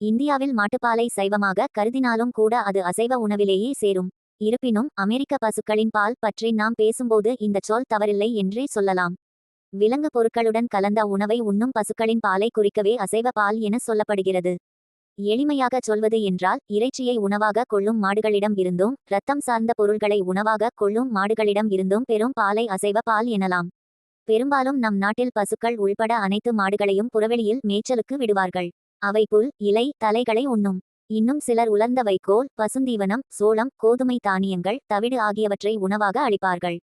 இந்தியாவில் மாட்டுப்பாலை சைவமாக கருதினாலும் கூட அது அசைவ உணவிலேயே சேரும். இருப்பினும் அமெரிக்க பசுக்களின் பால் பற்றி நாம் பேசும்போது இந்த சொல் தவறில்லை என்றே சொல்லலாம். விலங்கு பொருட்களுடன் கலந்த உணவை உண்ணும் பசுக்களின் பாலை குறிக்கவே அசைவ பால் என சொல்லப்படுகிறது. எளிமையாக சொல்வது என்றால் இறைச்சியை உணவாக கொள்ளும் மாடுகளிடம் இருந்தும் இரத்தம் சார்ந்த பொருள்களை உணவாக கொள்ளும் மாடுகளிடம் இருந்தும் பெரும் பாலை அசைவ பால் எனலாம். பெரும்பாலும் நம் நாட்டில் பசுக்கள் உள்பட அனைத்து மாடுகளையும் புறவெளியில் மேய்ச்சலுக்கு விடுவார்கள். அவை புல் இலை தலைகளை உண்ணும். இன்னும் சிலர் உலர்ந்த வைக்கோல் பசுந்தீவனம் சோளம் கோதுமை தானியங்கள் தவிடு ஆகியவற்றை உணவாக அளிப்பார்கள்.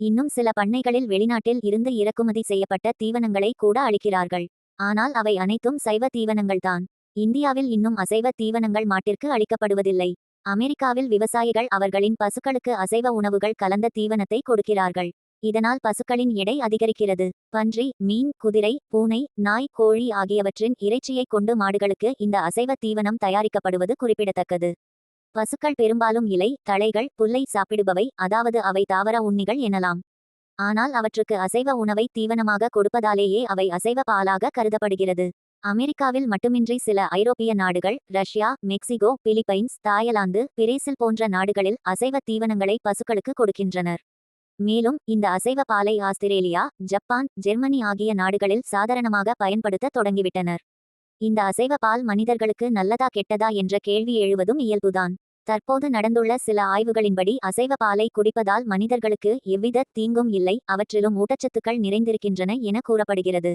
இன்னும் சில பண்ணைகளில் வெளிநாட்டில் இருந்து இறக்குமதி செய்யப்பட்ட தீவனங்களை கூட அளிக்கிறார்கள். ஆனால் அவை அனைத்தும் சைவ தீவனங்கள்தான். இந்தியாவில் இன்னும் அசைவ தீவனங்கள் மாட்டிற்கு அளிக்கப்படுவதில்லை. அமெரிக்காவில் விவசாயிகள் அவர்களின் பசுக்களுக்கு அசைவ உணவுகள் கலந்த தீவனத்தை கொடுக்கிறார்கள். இதனால் பசுக்களின் எடை அதிகரிக்கிறது. பன்றி மீன் குதிரை பூனை நாய் கோழி ஆகியவற்றின் இறைச்சியை கொண்டு மாடுகளுக்கு இந்த அசைவ தீவனம் தயாரிக்கப்படுவது குறிப்பிடத்தக்கது. பசுக்கள் பெரும்பாலும் இலை தழைகள் புல்லை சாப்பிடுபவை அதாவது அவை தாவர உண்ணிகள் எனலாம். ஆனால் அவற்றுக்கு அசைவ உணவை தீவனமாக கொடுப்பதாலேயே அவை அசைவ பாலாக கருதப்படுகிறது. அமெரிக்காவில் மட்டுமின்றி சில ஐரோப்பிய நாடுகள் Russia Mexico Philippines Thailand Brazil போன்ற நாடுகளில் அசைவ தீவனங்களை பசுக்களுக்கு கொடுக்கின்றனர். மேலும் இந்த அசைவ பாலை ஆஸ்திரேலியா ஜப்பான் ஜெர்மனி ஆகிய நாடுகளில் சாதாரணமாக பயன்படுத்த தொடங்கிவிட்டனர். இந்த அசைவ பால் மனிதர்களுக்கு நல்லதா கெட்டதா என்ற கேள்வி எழுவதும் இயல்புதான். தற்போது நடந்துள்ள சில ஆய்வுகளின்படி அசைவ பாலை குடிப்பதால் மனிதர்களுக்கு எவ்வித தீங்கும் இல்லை அவற்றிலும் ஊட்டச்சத்துக்கள் நிறைந்திருக்கின்றன என கூறப்படுகிறது.